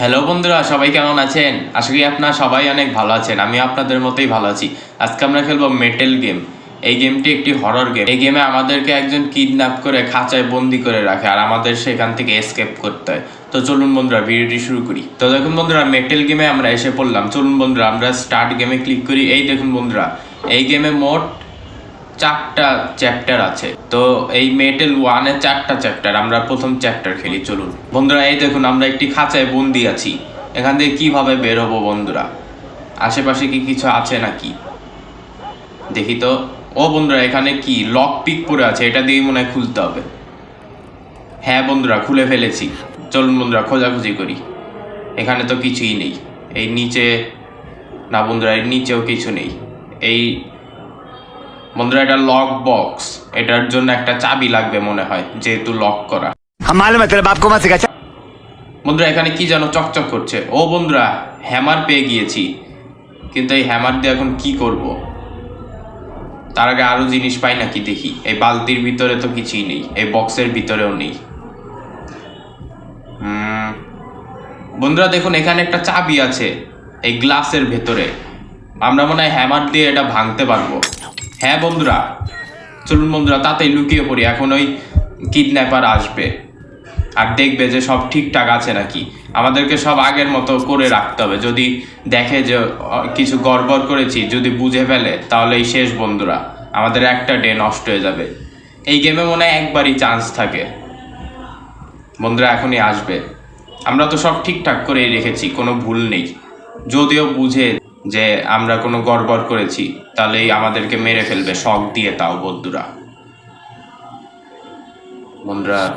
Hello বন্ধুরা, সবাই কেমন আছেন? আশা করি আপনারা সবাই অনেক ভালো আছেন। আমি আপনাদের মতোই ভালো আছি। আজকে আমরা খেলব মেটেল গেম এই গেমটি একটি হরর গেম এই গেমে আমাদেরকে একজন কিডন্যাপ করে খাঁচায় বন্দি করে রাখে আর আমাদের সেখান থেকে এসকেপ করতে হয়। তো চলুন বন্ধুরা ভিডিওটি শুরু করি। তো দেখুন বন্ধুরা মেটেল গেমে আমরা এসে পড়লাম। চলুন বন্ধুরা, আমরা স্টার্ট গেমে ক্লিক করি। এই দেখুন বন্ধুরা, এই গেমে মোট চারটা চ্যাপ্টার আছে। তো এই মেটেল ওয়ানে চারটা চ্যাপ্টার আমরা প্রথম চ্যাপ্টার খেলি, চলুন। বন্ধুরা, এই দেখুন, আমরা একটি খাঁচায় বন্দি আছি। এখান থেকে কীভাবে বেরোবো বন্ধুরা? আশেপাশে কি কিছু আছে নাকি? দেখি তো। ও বন্ধুরা, এখানে কি? লক পিক পড়ে আছে, এটা দিয়েই মনে হয় খুলতে হবে। হ্যাঁ বন্ধুরা, খুলে ফেলেছি। চলুন বন্ধুরা, খোঁজাখুঁজি করি। এখানে তো কিছুই নেই। এই নিচে না বন্ধুরা, এর নিচেও কিছু নেই। এই বন্ধুরা এটা লক বক্স এটার জন্য একটা চাবি লাগবে মনে হয় যেহেতু লক করা। বন্ধুরা এখানে কি যেন চকচক করছে। ও বন্ধুরা হ্যামার পেয়ে গিয়েছি। কিন্তু এই হ্যামার দিয়ে এখন কি করব। তার আগে আরও জিনিস পাই নাকি দেখি। এই বালতির ভিতরে তো কিছুই নেই এই বক্সের ভিতরেও নেই। বন্ধুরা দেখুন এখানে একটা চাবি আছে এই গ্লাসের ভেতরে। আমরা মনে হয় হ্যামার দিয়ে এটা ভাঙতে পারব। হ্যাঁ বন্ধুরা, চলুন বন্ধুরা তাতেই লুকিয়ে পড়ি, এখন ওই কিডন্যাপার আসবে। আর দেখবে যে সব ঠিকঠাক আছে নাকি। আমাদেরকে সব আগের মতো করে রাখতে হবে। যদি দেখে যে কিছু গড়বড় করেছি, যদি বুঝে ফেলে তাহলে এই শেষ বন্ধুরা। আমাদের একটা ডে নষ্ট হয়ে যাবে। এই গেমে মনে হয় একবারই চান্স থাকে। বন্ধুরা, এখনই আসবে। আমরা তো সব ঠিকঠাক করেই রেখেছি, কোনো ভুল নেই। যদিও বুঝে যে আমরা কোনো গড়বড় করেছি তাহলেই আমাদেরকে মেরে ফেলবে শখ দিয়ে তাও বন্ধুরা। বন্ধুরা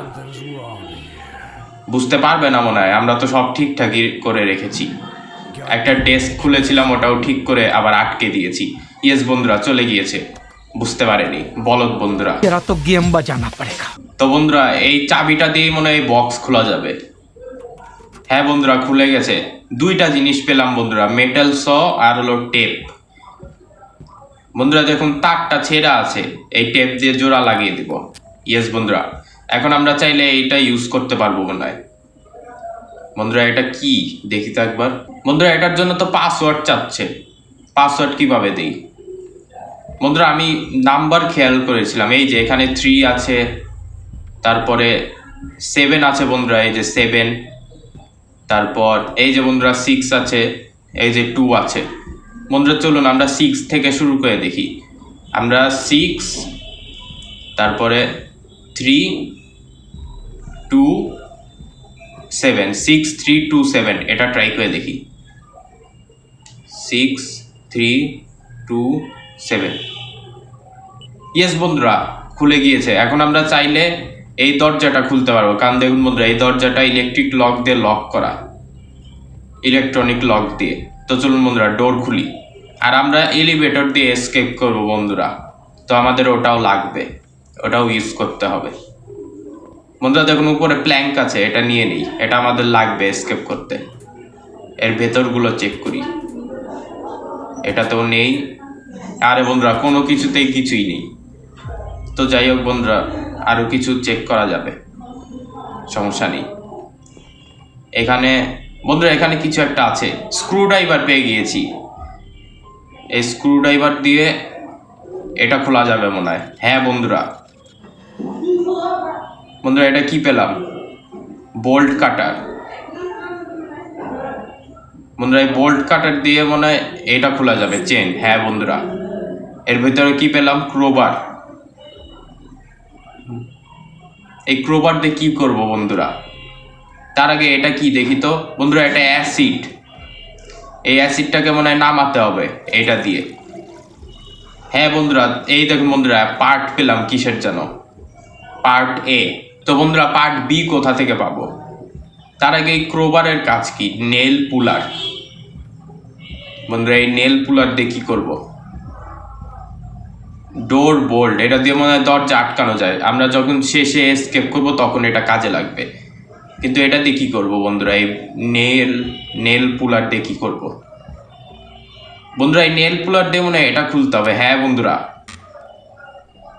বুঝতে পারবে না মনে হয় আমরা তো সব ঠিকঠাকই করে রেখেছি। একটা ডেস্ক খুলেছিলাম ওটাও ঠিক করে আবার আটকে দিয়েছি। ইয়েস বন্ধুরা চলে গিয়েছে। বুঝতে পারেনি। বলদ বন্ধুরা। এরা তো গেম বা জানা পারে তো বন্ধুরা এই চাবিটা দিয়ে মনে হয় বক্স খোলা যাবে। হ্যাঁ বন্ধুরা খুলে গেছে। দুইটা জিনিস পেলাম বন্ধুরা মেটাল স আর হলো টেপ বন্ধুরা দেখুন, তারটা ছেঁড়া আছে, এই টেপ দিয়ে জোড়া লাগিয়ে দিব। ইয়েস বন্ধুরা, এখন আমরা চাইলে এইটা ইউজ করতে পারব মনে হয়। বন্ধুরা, এটা কি? দেখি তো একবার। বন্ধুরা, এটার জন্য তো পাসওয়ার্ড চাচ্ছে। পাসওয়ার্ড কীভাবে দেই? বন্ধুরা, আমি নাম্বার খেয়াল করেছিলাম, এই যে এখানে থ্রি আছে, তারপরে সেভেন আছে বন্ধুরা, এই যে সেভেন তারপর এই যে বন্ধুরা সিক্স আছে, এই যে টু আছে। বন্ধুরা, চলুন আমরা সিক্স থেকে শুরু করে দেখি। আমরা সিক্স তারপরে three two seven six three two seven এটা ট্রাই করে দেখি। Six three two seven yes বন্ধুরা, খুলে গিয়েছে। এখন আমরা চাইলে এই দরজাটা খুলতে পারব। কারণ দেখুন বন্ধুরা এই দরজাটা ইলেকট্রিক লক দিয়ে লক করা। ইলেকট্রনিক লক দিয়ে। তো চলুন বন্ধুরা ডোর খুলি। আর আমরা এলিভেটর দিয়ে এসকেপ করব বন্ধুরা। তো আমাদের ওটাও লাগবে। ওটাও ইউজ করতে হবে। বন্ধুরা, দেখুন, উপরে প্ল্যাঙ্ক আছে, এটা নিয়ে নিই। এটা আমাদের লাগবে এসকেপ করতে। এর ভেতরগুলো চেক করি। এটা তো নেই। আরে বন্ধুরা, কোনো কিছুতেই কিছুই নেই। তো যাই হোক বন্ধুরা আরও কিছু চেক করা যাবে। সমস্যা নেই। এখানে, বন্ধুরা, এখানে কিছু একটা আছে। স্ক্রু ড্রাইভার পেয়ে গিয়েছি। এই স্ক্রু ড্রাইভার দিয়ে এটা খোলা যাবে মনে হয়। হ্যাঁ বন্ধুরা। বন্ধুরা, এটা কি পেলাম? বোল্ট কাটার বন্ধুরা, এই বোল্ট কাটার দিয়ে মনে হয় এটা খোলা যাবে চেন হ্যাঁ বন্ধুরা। এর ভিতরে কি পেলাম? ক্রোবার এই ক্রোবার দিয়ে কি করব বন্ধুরা? তার আগে এটা কি দেখি তো? বন্ধুরা, এটা অ্যাসিড। এই অ্যাসিডটাকে মনে হয় নামাতে হবে এটা দিয়ে। হ্যাঁ বন্ধুরা, এই দেখুন বন্ধুরা, পার্ট পেলাম কিসের যেন? Part A. তো বন্ধুরা, পার্ট বি কোথা থেকে পাবো? তার আগে এই ক্রোবারের কাজ কি? Nail puller. বন্ধুরা, এই নেল পুলার দিয়ে কি করব? ডোর বোল্ট এটা দিয়ে মনে হয় দরজা আটকানো যায়। আমরা যখন শেষে এসকেপ করব, তখন এটা কাজে লাগবে। কিন্তু এটা দিয়ে কী করব বন্ধুরা? এই নেল নেল পুলার দিয়ে কী করব? বন্ধুরা, এই নেল পুলার দিয়ে মনে হয় এটা খুলতে হবে। হ্যাঁ বন্ধুরা।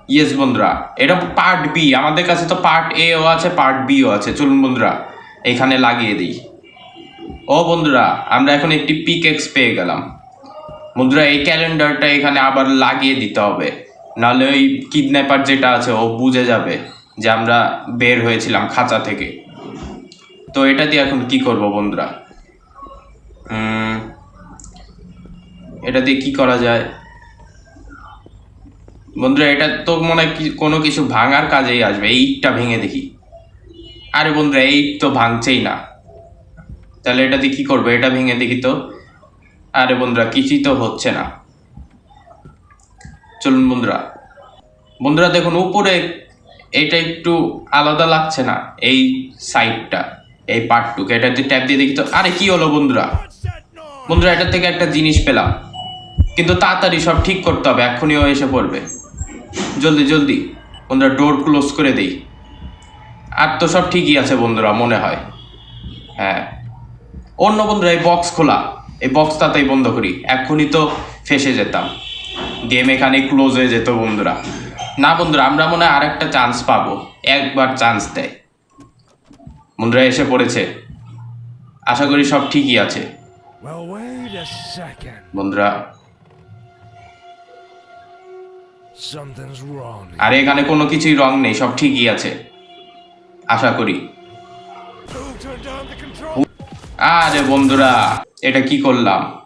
ইয়েস বন্ধুরা। এটা পার্ট বি আমাদের কাছে তো পার্ট এ ও আছে পার্ট বিও আছে। চলুন বন্ধুরা, এখানে লাগিয়ে দিই। ও বন্ধুরা, আমরা এখন একটি পিকেক্স পেয়ে গেলাম। বন্ধুরা, এই ক্যালেন্ডারটা এখানে আবার লাগিয়ে দিতে হবে। নাহলে ওই কিডন্যাপার যেটা আছে, ও বুঝে যাবে যে আমরা বের হয়েছিলাম খাঁচা থেকে। তো এটা দিয়ে এখন কি করব বন্ধুরা? এটা দিয়ে কি করা যায়? বন্ধুরা, এটা তো মনে হয় কোনো কিছু ভাঙার কাজেই আসবে। এই ইটটা ভেঙে দেখি। আরে বন্ধুরা, এই তো ভাঙছেই না। তাহলে এটা দিয়ে কি করব? এটা ভেঙে দেখি তো। আরে বন্ধুরা, কিছুই তো হচ্ছে না। চলুন বন্ধুরা। বন্ধুরা দেখুন, উপরে এটা একটু আলাদা লাগছে না, এই সাইডটা এই পার্টটুকু এটা দিয়ে ট্যাপ দিয়ে দেখি তো, আরে কি হলো বন্ধুরা? বন্ধুরা এটা থেকে একটা জিনিস পেলাম। কিন্তু তাড়াতাড়ি সব ঠিক করতে হবে, এক্ষুনি ও এসে পড়বে। জলদি জলদি। বন্ধুরা ডোর ক্লোজ করে দেই। আর তো সব ঠিকই আছে বন্ধুরা, মনে হয়। হ্যাঁ। অন্য বন্ধুরা, এই বক্স খোলা। এই বক্স তাতেই বন্ধ করি। এক্ষুনি তো ফেসে যেতাম। গেম এখানে ক্লোজ হয়ে যেত বন্ধুরা। না বন্ধুরা আমরা মনে হয় আরেকটা চান্স পাবো। একবার চান্স দেয়। বন্ধুরা এসে পড়েছে। আশা করি সব ঠিকই আছে. বন্ধুরা. আর এখানে কোনো কিছুই রং নেই সব ঠিকই আছে। আশা করি? আরে বন্ধুরা এটা কি করলাম?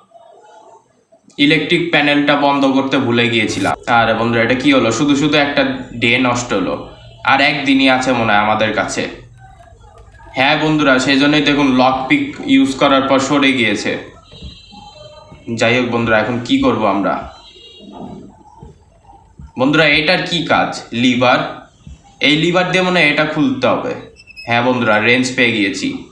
ইলেকট্রিক প্যানেলটা বন্ধ করতে ভুলে গিয়েছিলাম। আরে বন্ধুরা, এটা কি হলো? শুধু শুধু একটা ডে নষ্ট হলো। আর একদিনই আছে মনে হয় আমাদের কাছে। হ্যাঁ বন্ধুরা সেই জন্যই দেখুন লক পিক ইউজ করার পর সরে গিয়েছে। যাই হোক বন্ধুরা, এখন কি করব আমরা? বন্ধুরা, এটার কি কাজ? লিভার? এই লিভার দিয়ে মনে হয় এটা খুলতে হবে। হ্যাঁ বন্ধুরা রেঞ্জ পেয়ে গিয়েছি।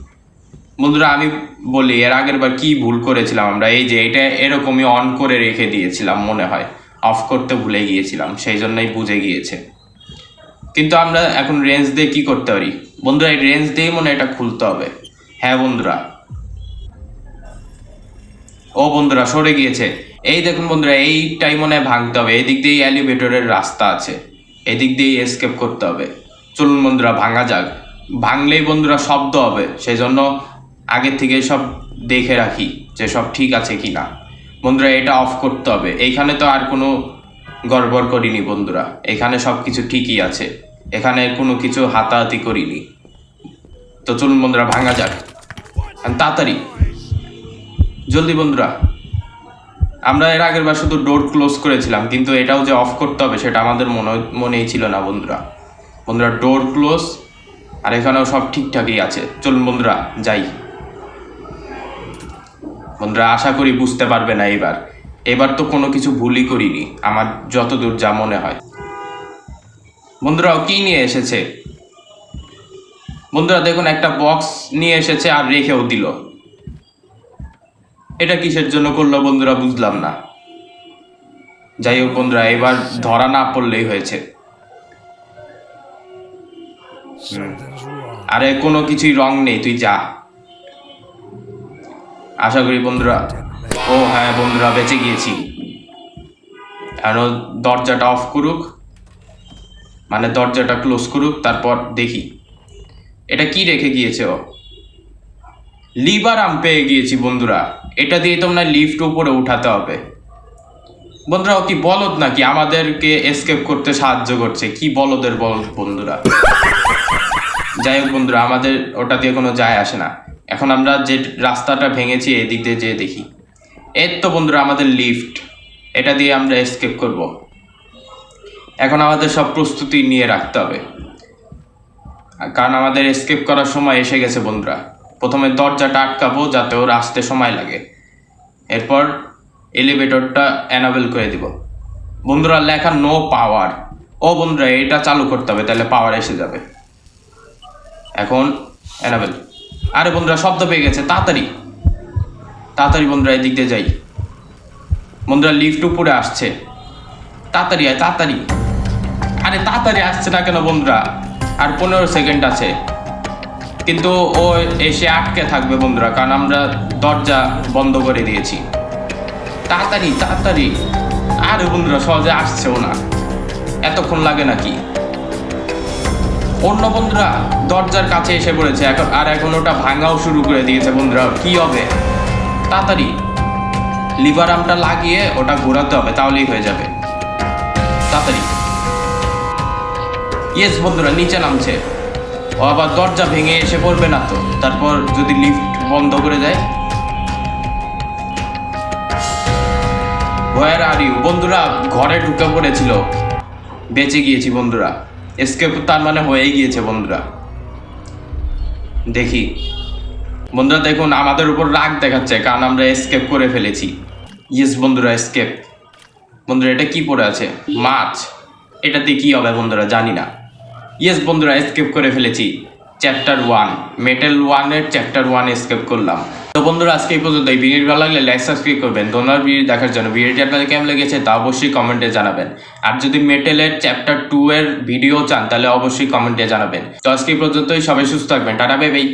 বন্ধুরা, আমি বলি, এর আগের বার কি ভুল করেছিলাম আমরা? এই যে, এটা এরকমই অন করে রেখে দিয়েছিলাম, মনে হয়। অফ করতে ভুলে গিয়েছিলাম, সেই জন্যই বুঝে গিয়েছে। কিন্তু আমরা এখন রেঞ্জ দিয়ে কি করতে পারি? বন্ধুরা, এই রেঞ্জ দিয়েই মনে এটা খুলতে হবে। হ্যাঁ বন্ধুরা। ও, বন্ধুরা, সরে গিয়েছে। এই দেখুন, বন্ধুরা, এইটাই মনে হয় ভাঙতে হবে। এদিক দিয়েই অ্যালিভেটরের রাস্তা আছে। এদিক দিয়েই এসকেপ করতে হবে। চলুন, বন্ধুরা, ভাঙা যাক। ভাঙলেই, বন্ধুরা, শব্দ হবে। সেই জন্য আগের থেকে সব দেখে রাখি যে সব ঠিক আছে কি না। বন্ধুরা, এটা অফ করতে হবে। এইখানে তো আর কোনো গড়বড় করিনি বন্ধুরা। এখানে সব কিছু ঠিকই আছে। এখানে কোনো কিছু হাতাহাতি করিনি। তো চলুন বন্ধুরা, ভাঙা যাক। তাড়াতাড়ি। জলদি বন্ধুরা। আমরা এর আগের বার শুধু ডোর ক্লোজ করেছিলাম, কিন্তু এটাও যে অফ করতে হবে, সেটা আমাদের মনে মনেই ছিল না বন্ধুরা। বন্ধুরা ডোর ক্লোজ আর এখানেও সব ঠিকঠাকই আছে। চলুন বন্ধুরা, যাই। বন্ধুরা, আশা করি বুঝতে পারবে না এবার এবার তো কোনো কিছু ভুলই করিনি, আমার যতদূর যা মনে হয়। বন্ধুরা কি নিয়ে এসেছে? বন্ধুরা, দেখুন, একটা বক্স নিয়ে এসেছে আর রেখেও দিল। এটা কিসের জন্য করল বন্ধুরা, বুঝলাম না। যাই হোক বন্ধুরা, এবার ধরা না পড়লেই হয়েছে। আরে, কোনো কিছুই রং নেই, তুই যা। আশা করি বন্ধুরা, ও হ্যাঁ বন্ধুরা, বেঁচে গিয়েছি। আর দরজাটা অফ করুক মানে দরজাটা ক্লোজ করুক, তারপর দেখি। এটা কি রেখে গিয়েছে ও? লিভার আম পেয়ে গিয়েছি বন্ধুরা। এটা দিয়ে তোমরা লিফট উপরে উঠাতে হবে। বন্ধুরা কি বলদ নাকি? আমাদেরকে এসকেপ করতে সাহায্য করছে। কি বলদের বলদ বন্ধুরা? যাই হোক বন্ধুরা, আমাদের ওটা দিয়ে কোনো যায় আসে না। এখন আমরা যে রাস্তাটা ভেঙেছি এদিক দিয়ে যেয়ে দেখি। এর তো বন্ধুরা, আমাদের লিফট এটা দিয়ে আমরা এসকেপ করব। এখন আমাদের সব প্রস্তুতি নিয়ে রাখতে হবে। কারণ আমাদের এসকেপ করার সময় এসে গেছে বন্ধুরা। প্রথমে দরজাটা আটকাবো যাতে ওর আসতে সময় লাগে। এরপর এলিভেটরটা অ্যানাবেল করে দিব। বন্ধুরা, লেখা নো পাওয়ার ও বন্ধুরা, এটা চালু করতে হবে, তাহলে পাওয়ার এসে যাবে। এখন অ্যানাবেল আরে বন্ধুরা, শব্দ পেয়ে গেছে, তাড়াতাড়ি। তাড়াতাড়ি বন্ধুরা, এদিক দিয়ে যাই। বন্ধুরা লিফট উপরে আসছে। তাড়াতাড়ি আয়, তাড়াতাড়ি। আরে তাড়াতাড়ি আসছে না কেন বন্ধুরা? আর পনেরো সেকেন্ড আছে। কিন্তু ও এসে আটকে থাকবে বন্ধুরা, কারণ আমরা দরজা বন্ধ করে দিয়েছি। তাড়াতাড়ি তাড়াতাড়ি। আরে বন্ধুরা, সহজে আসছেও না। এতক্ষণ লাগে নাকি? অন্য বন্ধুরা দরজার কাছে এসে পড়েছে। এখন আর এখন ওটা ভাঙাও শুরু করে দিয়েছে বন্ধুরা। কি হবে? তাড়াতাড়ি। লিভার আমটা লাগিয়ে ওটা ঘোরাতে হবে, তাহলেই হয়ে যাবে। তাড়াতাড়ি। ইয়েস বন্ধুরা, নিচে নামছে। ও আবার দরজা ভেঙে এসে পড়বে না তো। তারপর যদি লিফট বন্ধ করে দেয়। ওয়ার আর ইউ বন্ধুরা, ঘরে ঢুকে পড়েছিল। বেঁচে গিয়েছি বন্ধুরা। এসকেপ তার মানে হয়েই গিয়েছে বন্ধুরা। দেখি। বন্ধুরা দেখুন, আমাদের উপর রাগ দেখাচ্ছে, কারণ আমরা এসকেপ করে ফেলেছি। ইয়েস বন্ধুরা এসকেপ বন্ধুরা, এটা কি পড়ে আছে? মাছ। এটাতে কি হবে বন্ধুরা, জানি না। ইয়েস বন্ধুরা এসকেপ করে ফেলেছি। চ্যাপ্টার ওয়ান মেটেল ওয়ানের চ্যাপ্টার ওয়ান এসকেপ করলাম। তো বন্ধুরা, আজকে এই পর্যন্ত। এই ভিডিও ভালো লাগলে লাইক সাবস্ক্রাইব করবেন। ধন্যবাদ ভিডিও দেখার জন্য। ভিডিওটি আপনাদের কেমন লেগেছে তা অবশ্যই কমেন্টে জানাবেন। আর যদি মেটেলের চ্যাপ্টার টু এর ভিডিও চান, তাহলে অবশ্যই কমেন্টে জানাবেন। তো আজকে এই পর্যন্তই। সবাই সুস্থ থাকবেন। টাটা বেবেই